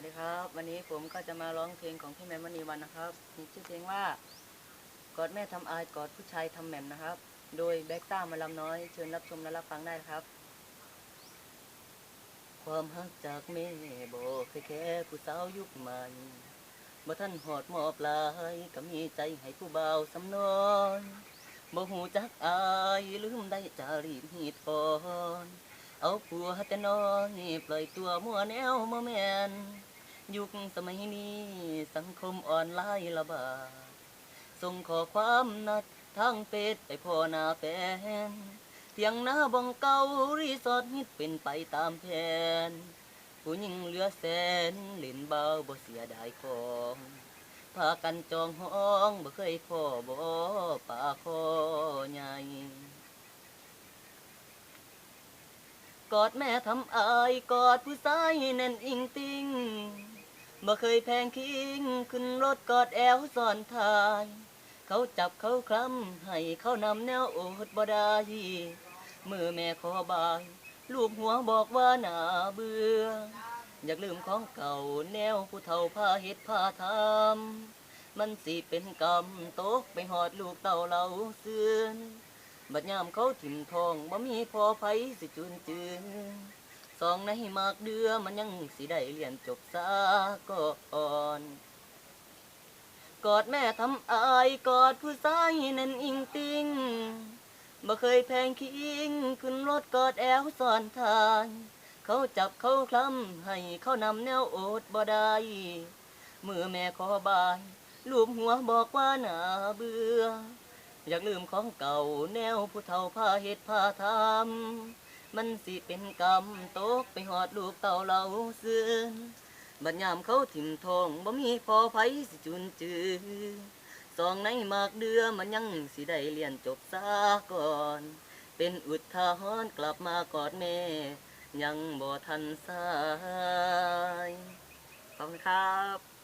วัสดีครับ วันนี้ผมก็จะมาร้องเพลงของพี่แมมมณีวันนะครับมีชื่อเพลงว่ากอดแม่ทำอายกอดผู้ชายทำแหม่มนะครับ โดยแบ็กต้ามาลำน้อยเชิญรับชมและรับฟังได้ครับ ความฮักจากแม่บ่เคยแค่ผู้สาวยุคใหม่บ่ท่านหอดมอบลายก็มีใจให้ผู้เบาสำนอนบ่หูจักอายลืมได้จารีตหีดฟอนเอาผัวแต่น้อยปล่อยตัวมัวแนวมาแมน ยุคสมัยนี้สังคมออนไลน์ระบาดส่งข้อความนัดทางเฟซไปพ่อหน้าแฟนเที่ยงหน้าบองเก่ารีสอร์ทฮิตเป็นไปตามแผนผู้หญิงเหลือแสนเล่นเบาบ่เสียดายของพากันจองห้องบ่เคยพ่อบ่ป่าคอใหญ่กอดแม่ทำอายกอดผู้ชายแน่นอิงติง บ่เคยแพงคิงขึ้นรถกอดแอวซ่อนทาย เขาจับเขาคลำให้เขานำแนวโอดบ่ได้มือแม่ขอบายลูกหัวบอกว่าน่าเบื่อ อยากลืมของเก่าแนวผู้เฒ่าพาเฮ็ดพาทำมันสิเป็นกรรมตกไปหอดลูกเต่าเราเสื่อนบัดยามเขาถิ่มทองบ่มีพอไผสิจุนจืน สองในมากเดือมันยังสิได้เรียนจบซาก่อนกอดแม่ทำอายกอดผู้ชายนั่นอิงติงบ่เคยแพงคิงขึ้นรถกอดแอวซ่อนทางเขาจับเขาคลำให้เขานำแนวโอดบ่ได้มือแม่ขอบายลูบหัวบอกว่าหนาเบื่อ อยากลืมของเก่าแนวผู้เฒ่าพาเฮ็ดพาทำ มันสิเป็นกรรมตกไปหอดลูกเต่าเราเสื่อนบัดยามเขาถิ่มทองบ่มีพอไผสิจุนจือสองในมากเดือมันยังสิได้เรียนจบซาก่อน เป็นอุทาหรณ์กลับมากอดแม่ ยังบ่ทันสายขอบคุณครับ